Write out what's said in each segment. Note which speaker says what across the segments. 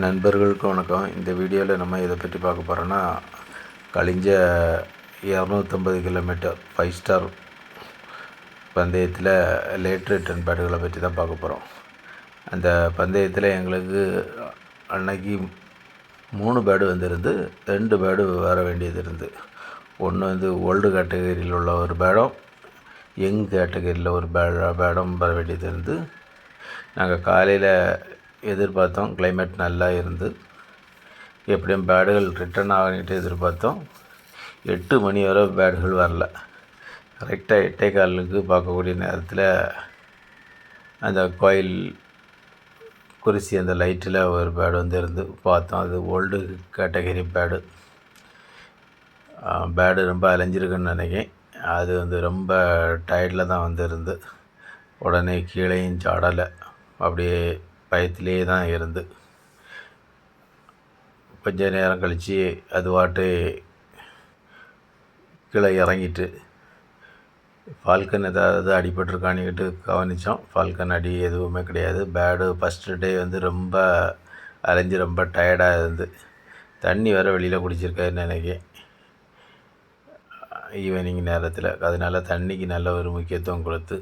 Speaker 1: நண்பர்களுக்கு வணக்கம். இந்த வீடியோவில் நம்ம இதை பற்றி பார்க்க போகிறோன்னா கழிஞ்ச இரநூத்தம்பது கிலோமீட்டர் ஃபைவ் ஸ்டார் பந்தயத்தில் லேட் ரிட்டர்ன் பேடுகளை பற்றி தான் பார்க்க போகிறோம் அந்த பந்தயத்தில் எங்களுக்கு அன்னைக்கு மூணு பேடு வந்திருந்து ரெண்டு பேடு வர வேண்டியது இருந்து. ஒன்று வந்து ஓல்டு கேட்டகரியில் உள்ள ஒரு பேடம் யங் கேட்டகரியில் ஒரு பே பேடம் வர வேண்டியது இருந்து. நாங்கள் காலையில் எதிர்பார்த்தோம். கிளைமேட் நல்லா இருந்து எப்படியும் பேடுகள் ரிட்டர்ன் ஆகிட்டு எதிர்பார்த்தோம். எட்டு மணி வரை பேடுகள் வரல. கரெக்டாக எட்டே காலுக்கு பார்க்கக்கூடிய நேரத்தில் அந்த கோயில் குறிச்சி அந்த லைட்டில் ஒரு பேடு வந்து இருந்து பார்த்தோம். அது ஓல்டு கேட்டகரி பேடு பேடு ரொம்ப அலைஞ்சிருக்குன்னு நினைக்கிறேன். அது வந்து ரொம்ப டயர்டில் தான் வந்து இருந்து. உடனே கீழேயும் சாடலை. அப்படியே பயத்திலே தான் இருந்து. கொஞ்ச நேரம் கழித்து அது பாட்டு கீழே இறங்கிட்டு ஃபால்கன் ஏதாவது அடிபட்டிருக்கானிக்கிட்டு கவனித்தோம் ஃபால்கன் அடி எதுவுமே கிடையாது. பேடு ஃபஸ்ட்டு டே வந்து ரொம்ப அலைஞ்சு ரொம்ப டயர்டாக இருந்து தண்ணி வேறு வெளியில் குடிச்சிருக்காருன்னு நினைக்கிறேன். ஈவினிங் நேரத்தில். அதனால தண்ணிக்கு நல்ல ஒரு முக்கியத்துவம் கொடுத்து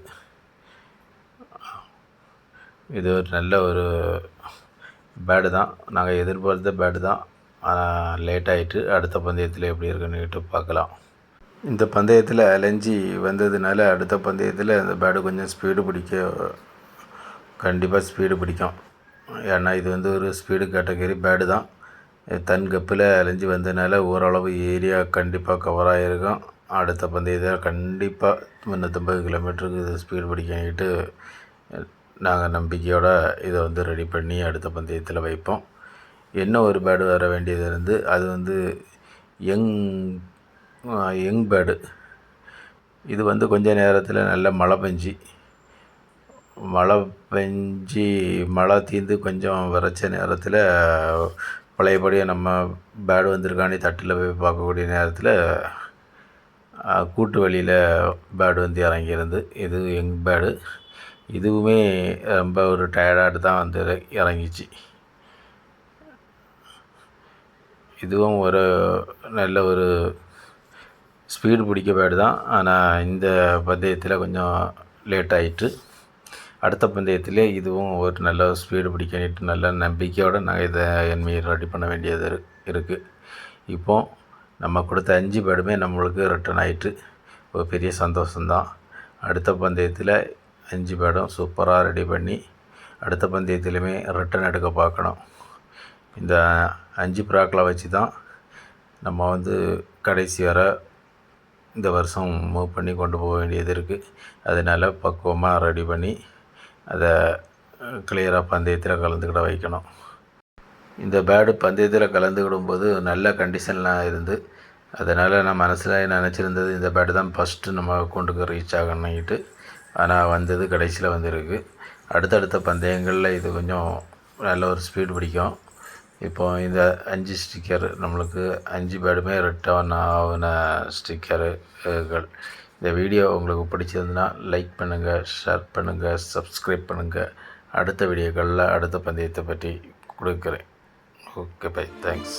Speaker 1: இது ஒரு நல்ல ஒரு பேடு தான். நாங்கள் எதிர்பார்த்த பேடு தான். ஆனால் லேட் ஆகிட்டு அடுத்த பந்தயத்தில் எப்படி இருக்குன்னுட்டு பார்க்கலாம். இந்த பந்தயத்தில் அலைஞ்சி வந்ததுனால அடுத்த பந்தயத்தில் இந்த பேடு கொஞ்சம் ஸ்பீடு பிடிக்க கண்டிப்பாக ஸ்பீடு பிடிக்கும். ஏன்னா இது வந்து ஒரு ஸ்பீடு கேட்டகரி பேடு தான். தன் கப்பில் அலைஞ்சி வந்ததுனால ஓரளவு ஏரியா கண்டிப்பாக கவர் ஆகிருக்கும் அடுத்த பந்தயத்தில் கண்டிப்பாக முந்நூற்றம்பது கிலோமீட்டருக்கு இது ஸ்பீடு பிடிக்கிட்டு நாங்கள் நம்பிக்கையோடு இதை வந்து ரெடி பண்ணி அடுத்த பந்தயத்தில் வைப்போம். என்ன ஒரு பேடு வர வேண்டியது இருந்து அது வந்து யங் யங் பேடு இது வந்து கொஞ்ச நேரத்தில் நல்ல மழை பெஞ்சி மழை பெஞ்சி மழை தீர்ந்து கொஞ்சம் விரைச்ச நேரத்தில் பழையபடியே நம்ம பேடு வந்திருக்கானே தட்டில் போய் பார்க்கக்கூடிய நேரத்தில் கூட்டு வழியில் பேடு வந்து இறங்கியிருந்து இது யங் பேடு இதுவுமே ரொம்ப ஒரு டயர்டாகிட்டு தான் வந்து இறங்கிச்சு. இதுவும் ஒரு நல்ல ஒரு ஸ்பீடு பிடிக்க பேடு தான். ஆனால் இந்த பந்தயத்தில் கொஞ்சம் லேட் ஆகிட்டு அடுத்த பந்தயத்திலே இதுவும் ஒரு நல்ல ஸ்பீடு பிடிக்கணிட்டு நல்ல நம்பிக்கையோடு நாங்கள் இதை என்மையை ரெடி பண்ண வேண்டியது இருக்குது இப்போது நம்ம கொடுத்த அஞ்சு பேடுமே நம்மளுக்கு ரிட்டர்ன் ஆகிட்டு ஒரு பெரிய சந்தோஷம்தான். அடுத்த பந்தயத்தில் அஞ்சு பேடும் சூப்பராக ரெடி பண்ணி அடுத்த பந்தயத்துலையுமே ரிட்டன் எடுக்க பார்க்கணும். இந்த அஞ்சு ப்ராக்களை வச்சு தான் நம்ம வந்து கடைசி வர இந்த வருஷம் மூவ் பண்ணி கொண்டு போக வேண்டியது இருக்குது அதனால் பக்குவமாக ரெடி பண்ணி அதை கிளியராக பந்தயத்தில் கலந்துக்கிட வைக்கணும். இந்த பேடு பந்தயத்தில் கலந்துக்கிடும்போது நல்ல கண்டிஷன்லாம் இருந்து அதனால் நான் மனசில் நினச்சிருந்தது இந்த பேட்டு தான் ஃபஸ்ட்டு நம்ம கொண்டுக்கு ரீச் ஆகணுன்னுட்டு ஆனால் வந்தது கடைசியில் வந்திருக்கு. அடுத்தடுத்த பந்தயங்களில் இது கொஞ்சம் நல்ல ஒரு ஸ்பீடு பிடிக்கும். இப்போ இந்த அஞ்சு ஸ்டிக்கர் நம்மளுக்கு அஞ்சு பேடுமே ரிட்டர்ன் ஆகின ஸ்டிக்கருகள் இந்த வீடியோ உங்களுக்கு பிடிச்சிருந்துன்னா லைக் பண்ணுங்கள் ஷேர் பண்ணுங்கள் சப்ஸ்கிரைப் பண்ணுங்கள் அடுத்த வீடியோக்களில் அடுத்த பந்தயத்தை பற்றி கொடுக்குறேன். Okay bye thanks